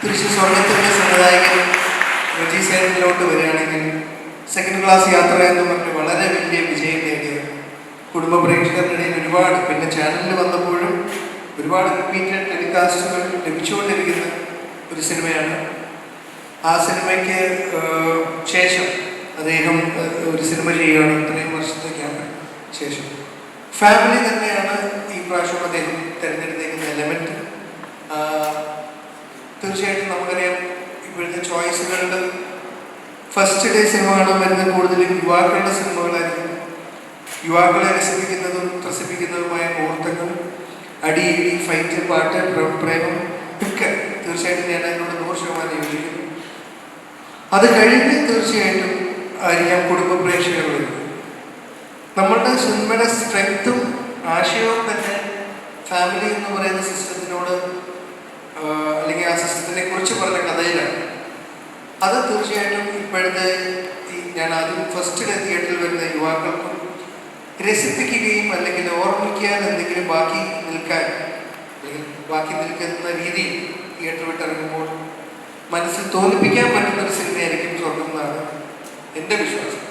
തിരിച്ച് സ്വർഗത്തിന്റെ സംവിധായകൻ റജി സൈഡിലോട്ട് വരികയാണെങ്കിൽ സെക്കൻഡ് ക്ലാസ് യാത്ര എന്ന് പറഞ്ഞ് വളരെ വലിയ വിജയം നേടിയ കുടുംബ പ്രേക്ഷകരുടെ ഇടയിൽ ഒരുപാട് പിന്നെ ചാനലിൽ വന്നപ്പോഴും ഒരുപാട് റിപ്പീറ്റഡ് ടെലികാസ്റ്റുകൾ ലഭിച്ചുകൊണ്ടിരിക്കുന്ന ഒരു സിനിമയാണ്. ആ സിനിമയ്ക്ക് ശേഷം അദ്ദേഹം ഒരു സിനിമ ചെയ്യുകയാണ്. ഇത്രയും വർഷത്തെ ഗ്യാപ്പിന് ശേഷം. ഫാമിലി തന്നെയാണ് ഈ പ്രാവശ്യം അദ്ദേഹം തിരഞ്ഞെടുത്തേക്കുന്ന എലമെന്റ് തീർച്ചയായിട്ടും നമുക്കറിയാം ഇപ്പോഴത്തെ ചോയ്സുകളുടെ ഫസ്റ്റ് ഡേ സിനിമ കാണാൻ വരുന്ന കൂടുതലും യുവാക്കളുടെ സിനിമകളായിരിക്കും. യുവാക്കളെ രസിപ്പിക്കുന്നതും ത്രസിപ്പിക്കുന്നതുമായ മുഹൂർത്തങ്ങൾ അടി ഇടി ഫൈറ്റ് പാട്ട് പ്ര- പ്രേമം ഒക്കെ തീർച്ചയായിട്ടും ഞാൻ അതിനോട് നൂറ് ശതമാനം യോജിക്കുന്നു. അത് കഴിഞ്ഞ് തീർച്ചയായിട്ടും ആയിരിക്കാം കുടുംബ പ്രേക്ഷകർ വരുന്നത് നമ്മളുടെ സിനിമയുടെ സ്ട്രെങ്ത്തും ആശയവും തന്നെ ഫാമിലി എന്ന് പറയുന്ന സിസ്റ്റത്തിനോട് ആ സിസ്റ്റത്തിനെ കുറിച്ച് പറഞ്ഞ കഥയിലാണ്. അത് തീർച്ചയായിട്ടും ഇപ്പോഴത്തെ ഈ ഞാൻ ആദ്യം ഫസ്റ്റ് തിയേറ്ററിൽ വരുന്ന യുവാക്കൾക്കും രസിപ്പിക്കുകയും അല്ലെങ്കിൽ ഓർമ്മിക്കാൻ എന്തെങ്കിലും ബാക്കി നിൽക്കാൻ അല്ലെങ്കിൽ ബാക്കി നിൽക്കുന്ന രീതിയിൽ തിയേറ്റർ വിട്ടിറങ്ങുമ്പോൾ മനസ്സിൽ തോന്നിപ്പിക്കാൻ പറ്റുന്ന ഒരു സിനിമയായിരിക്കും സ്വർഗം എന്റെ വിശ്വാസം.